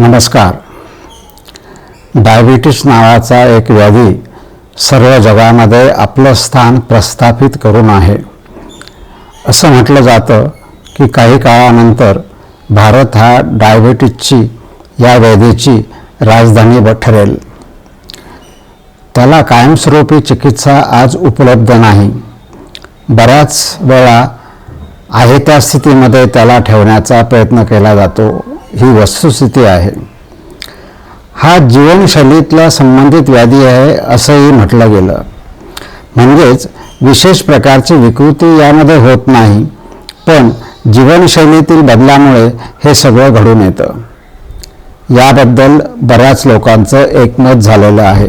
नमस्कार. डायबिटीस नावाचा एक व्याधी सर्व जगामध्ये आपलं स्थान प्रस्थापित करून आहे. असं म्हटलं जातं की काही काळानंतर भारत हा डायबिटीसची या व्याधीची राजधानी ब- ठरेल. त्याला कायमस्वरूपी चिकित्सा आज उपलब्ध नाही. बऱ्याच वेळा आहे त्या स्थितीमध्ये त्याला ठेवण्याचा प्रयत्न केला जातो. ही वस्तुस्थिती आहे. हा जीवनशैलीतला संबंधित व्याधी आहे असंही म्हटलं गेलं. म्हणजेच विशेष प्रकारची विकृती यामध्ये होत नाही पण जीवनशैलीतील बदलामुळे हे सगळं घडून येतं. याबद्दल बऱ्याच लोकांचं एकमत झालेलं आहे.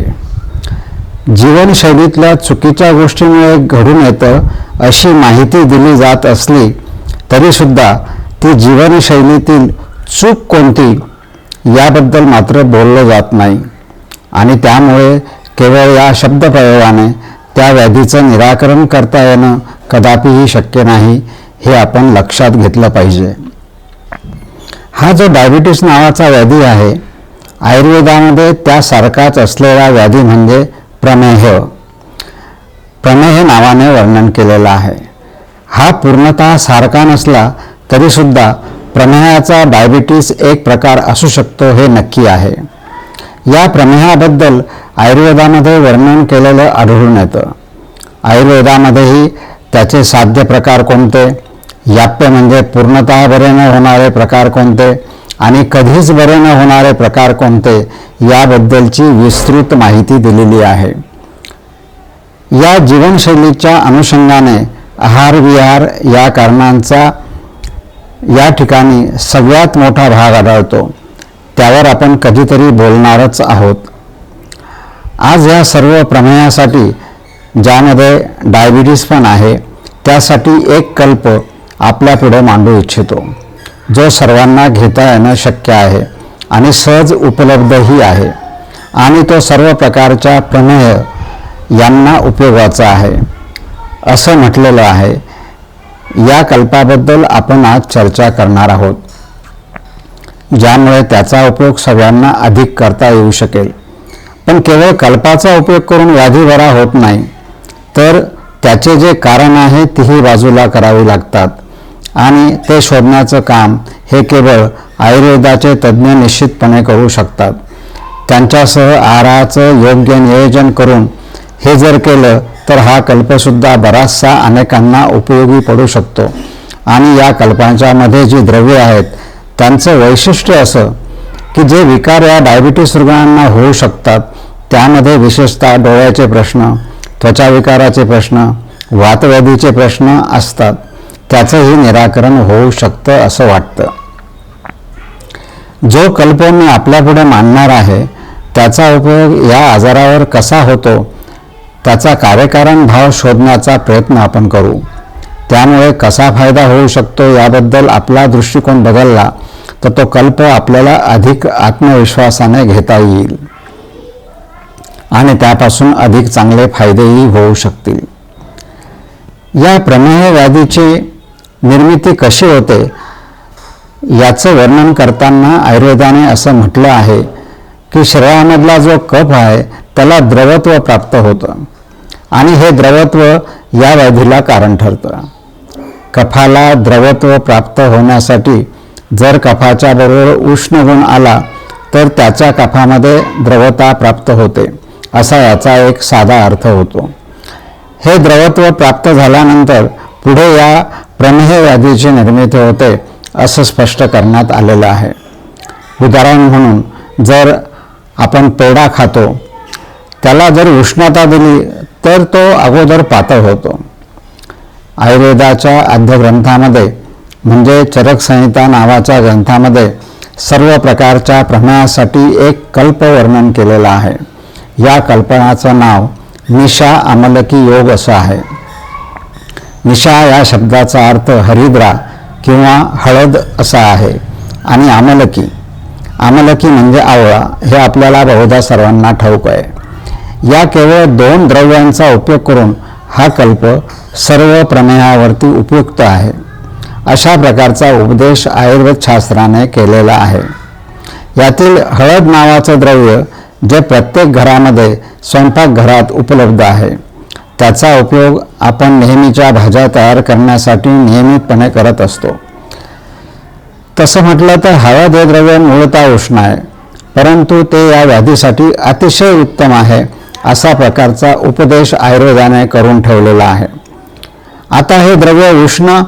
जीवनशैलीतल्या चुकीच्या गोष्टीमुळे घडून येतं अशी माहिती दिली जात असली तरीसुद्धा ती जीवनशैलीतील चूक कोणती याबद्दल मात्र बोललं जात नाही. आणि त्यामुळे केवळ या शब्दप्रयोगाने त्या व्याधीचं निराकरण करता येणं कदापिही शक्य नाही हे आपण लक्षात घेतलं पाहिजे. हा जो डायबिटीस नावाचा व्याधी आहे आयुर्वेदामध्ये त्यासारखाच असलेला व्याधी म्हणजे प्रमेह. प्रमेह नावाने वर्णन केलेलं आहे. हा पूर्णतः सारखा नसला तरीसुद्धा प्रमेहाचा डायबिटीस एक प्रकार असू शकतो हे नक्की आहे. या प्रमेहाबद्दल आयुर्वेदामध्ये वर्णन केलेलं आढळून येतं. आयुर्वेदामध्येही त्याचे साध्य प्रकार कोणते? याप्य म्हणजे पूर्णतः बरे न होणारे प्रकार कोणते? आणि कधीच बरे न होणारे प्रकार कोणते? याबद्दलची विस्तृत माहिती दिलेली आहे. या जीवनशैलीच्या अनुषंगाने आहार विहार या कारणांचा या ठिकाणी सगळ्यात मोठा भाग आढळतो. त्यावर आपण कधीतरी बोलणारच आहोत. आज या सर्व प्रमेयासाठी ज्यामध्ये डायबिटीस पण आहे त्यासाठी एक कल्प आपल्यापुढे मांडू इच्छितो. जो सर्वांना घेता येणं शक्य आहे आणि सहज उपलब्धही आहे. आणि तो सर्व प्रकारच्या प्रमेय यांना उपयोगाचा आहे. असं म्हटलेलं आहे या कल्पाबद्दल आपण आज चर्चा करणार आहोत ज्यामुळे त्याचा उपयोग सगळ्यांना अधिक करता येऊ शकेल. पण केवळ कल्पाचा उपयोग करून व्याधी बरा होत नाही तर त्याचे जे कारण आहे तीही बाजूला करावी लागतात. आणि ते शोधण्याचं काम हे केवळ आयुर्वेदाचे तज्ज्ञ निश्चितपणे करू शकतात. त्यांच्यासह आहाराचं योग्य नियोजन करून हे जर केलं तर हा कल्पसुद्धा बराचसा अनेकांना उपयोगी पडू शकतो. आणि या कल्पांच्यामध्ये जी द्रव्ये आहेत त्यांचं वैशिष्ट्य असं की जे विकार या डायबिटीस रुग्णांना होऊ शकतात त्यामध्ये विशेषतः डोळ्याचे प्रश्न त्वचा विकाराचे प्रश्न वातव्याधीचे प्रश्न असतात. त्याचंही निराकरण होऊ शकतं असं वाटतं. जो कल्प मी आपल्यापुढे मांडणार आहे त्याचा उपयोग या आजारावर कसा होतो त्याचा कार्यकारण भाव शोधण्याचा प्रयत्न आपण करू. त्यामुळे कसा फायदा होऊ शकतो याबद्दल आपला दृष्टिकोन बदलला तर तो कल्प आपल्याला अधिक आत्मविश्वासाने घेता येईल. आणि त्यापासून अधिक चांगले फायदेही होऊ शकतील. या प्रमेह व्याधीची निर्मिती कशी होते याचं वर्णन करताना आयुर्वेदाने असं म्हटलं आहे की शरीरामधला जो कफ आहे त्याला द्रवत्व प्राप्त होतं. आणि हे द्रवत्व या व्याधीला कारण ठरतं. कफाला द्रवत्व प्राप्त होण्यासाठी जर कफाच्या बरोबर उष्ण गुण आला तर त्याच्या कफामध्ये द्रवता प्राप्त होते असा याचा एक साधा अर्थ होतो. हे द्रवत्व प्राप्त झाल्यानंतर पुढे या प्रमेह व्याधीची निर्मिती होते असं स्पष्ट करण्यात आलेलं आहे. उदाहरण म्हणून जर आपण पेढा खातो त्याला जर उष्णता दिली तर तो अगोदर पातळ होतो. आयुर्वेदाच्या आद्यग्रंथामध्ये म्हणजे चरक संहिता नावाच्या ग्रंथामध्ये सर्व प्रकारच्या प्रमाणासाठी एक कल्प वर्णन केलेलं आहे. या कल्पनाचं नाव निशा अमलकी योग असं आहे. निशा या शब्दाचा अर्थ हरिद्रा किंवा हळद असा आहे आणि आमलकी आमलकी म्हणजे आवळा हे आपल्याला बहुधा सर्वांना ठाऊक आहे. या केवळ दोन द्रव्यांचा उपयोग करून हा कल्प सर्व प्रमेयावरती उपयुक्त आहे. अशा प्रकारचा उपदेश आयुर्वेदशास्त्राने केलेला आहे. यातील हळद नावाचं द्रव्य जे प्रत्येक घरामध्ये स्वयंपाकघरात उपलब्ध आहे त्याचा उपयोग आपण नेहमीच्या भाज्या तयार करण्यासाठी नियमितपणे करत असतो. तसं म्हटलं तर हळद हे द्रव्य मूळतः उष्ण आहे परंतु ते या व्याधीसाठी अतिशय उत्तम आहे असा प्रकारचा उपदेश आयुर्वेदाने करून ठेवलेला आहे. आता हे द्रव्य उष्ण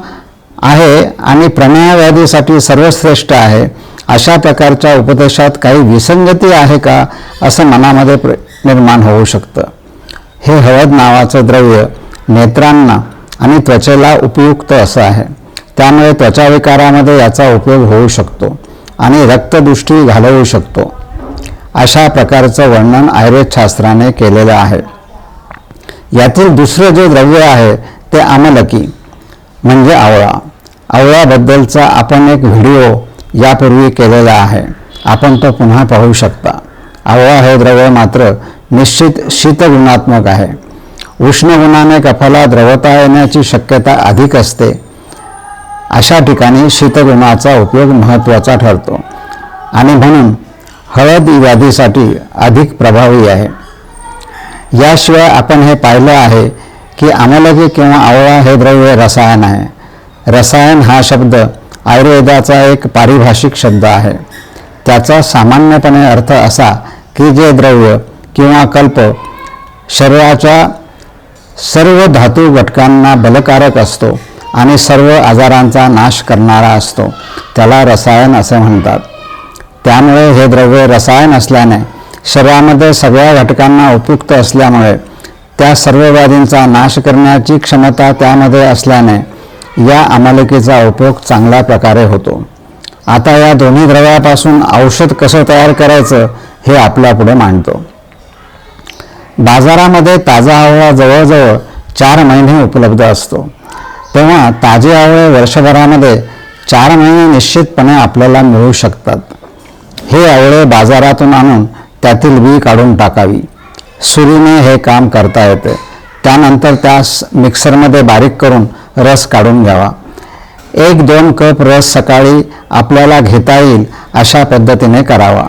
आहे आणि प्रमेय व्याधीसाठी सर्वश्रेष्ठ आहे. अशा प्रकारच्या उपदेशात काही विसंगती आहे का असं मनामध्ये प्र निर्माण होऊ शकतं. हे हळद नावाचं द्रव्य नेत्रांना आणि त्वचेला उपयुक्त असं आहे. त्यामुळे त्वचाविकारामध्ये याचा उपयोग होऊ शकतो आणि रक्तदृष्टी घालवू शकतो. अशा प्रकारचं वर्णन आयुर्वेदशास्त्राने केलेलं आहे. यातील दुसरं जे द्रव्य आहे ते आमलकी म्हणजे आवळा. आवळ्याबद्दलचा आपण एक व्हिडिओ यापूर्वी केलेला आहे. आपण तो पुन्हा पाहू शकता. आवळा हे द्रव्य मात्र निश्चित शीतगुणात्मक आहे. उष्ण गुणाने कफाला द्रवता येण्याची शक्यता अधिक असते. अशा ठिकाणी शीतगुणाचा उपयोग महत्त्वाचा ठरतो. आणि म्हणून हळद व्याधीसाठी अधिक प्रभावी आहे. याशिवाय आपण हे पाहिलं आहे की आमलकी किंवा आवळा हे द्रव्य रसायन आहे. रसायन हा शब्द आयुर्वेदाचा एक पारिभाषिक शब्द आहे. त्याचा सामान्यपणे अर्थ असा की जे द्रव्य किंवा कल्प शरीराच्या सर्व धातू घटकांना बलकारक असतो आणि सर्व आजारांचा नाश करणारा असतो. त्याला रसायन असे म्हणतात. त्यामुळे हे द्रव्य रसायन असल्याने शरीरामध्ये सगळ्या घटकांना उपयुक्त असल्यामुळे त्या सर्व व्याधींचा नाश करण्याची क्षमता त्यामध्ये असल्याने या अमालिकेचा उपयोग चांगल्या प्रकारे होतो. आता या दोन्ही द्रव्यापासून औषध कसं तयार करायचं हे आपल्यापुढे मांडतो. बाजारामध्ये ताजा आवळा जवळजवळ चार महिने उपलब्ध असतो. तेव्हा ताजे आवळे वर्षभरामध्ये चार महिने निश्चितपणे आपल्याला मिळू शकतात. हे आवळे बाजारातून आणून त्यातील बी काढून टाकावी. सुरीने हे काम करता येते. त्यानंतर त्यास मिक्सरमध्ये बारीक करून रस काढून घ्यावा. एक दोन कप रस सकाळी आपल्याला घेता येईल अशा पद्धतीने करावा.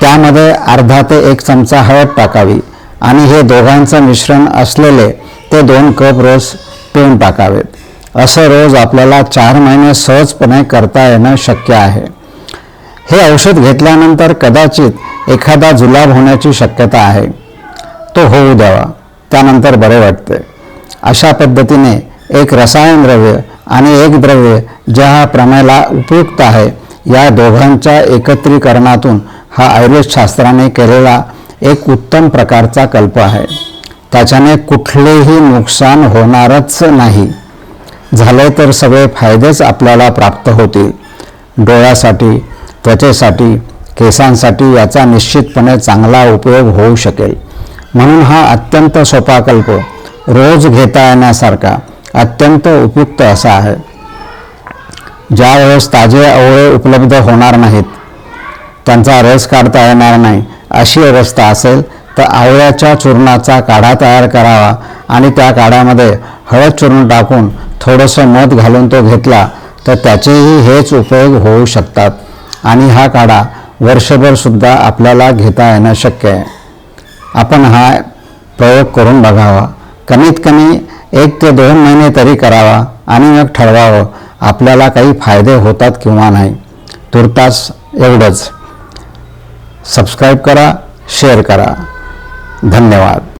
त्यामध्ये अर्धा ते एक चमचा हळद टाकावी आणि हे दोघांचं मिश्रण असलेले ते दोन कप रस पिऊन टाकावेत. असं रोज आपल्याला चार महिने सहजपणे करता येणं शक्य आहे. हे औषध घेतल्यानंतर कदाचित एखादा जुलाब होण्याची शक्यता आहे. तो होऊ द्यावा. त्यानंतर बरे वाटते. अशा पद्धतीने एक रसायन द्रव्य आणि एक द्रव्य ज्या प्रमेला उपयुक्त आहे या दोघांच्या एकत्रीकरणातून हा आयुर्वेदशास्त्राने केलेला एक उत्तम प्रकारचा कल्प आहे. त्याच्याने कुठलेही नुकसान होणारच नाही. झाले तर सगळे फायदेच आपल्याला प्राप्त होतील. डोळ्यासाठी त्वचेसाठी केसांसाठी याचा निश्चितपणे चांगला उपयोग होऊ शकेल. म्हणून हा अत्यंत सोपा कल्प रोज घेता येण्यासारखा अत्यंत उपयुक्त असा आहे. ज्यावेळेस ताजे आवळे उपलब्ध होणार नाहीत त्यांचा रस काढता येणार नाही अशी अवस्था असेल तर आवळ्याच्या चूर्णाचा काढा तयार करावा आणि त्या काढ्यामध्ये हळद चूर्ण टाकून थोडंसं मध घालून तो घेतला तर त्याचेही हेच उपयोग होऊ शकतात. आणि हा काढा वर्षभरसुद्धा आपल्याला घेता येणं शक्य आहे. आपण हा प्रयोग करून बघावा. कमीत कमी एक ते दोन महिने तरी करावा आणि मग ठरवावं. आपल्याला काही फायदे होतात किंवा नाही. तुर्तास एवढंच. सबस्क्राईब करा शेअर करा. धन्यवाद.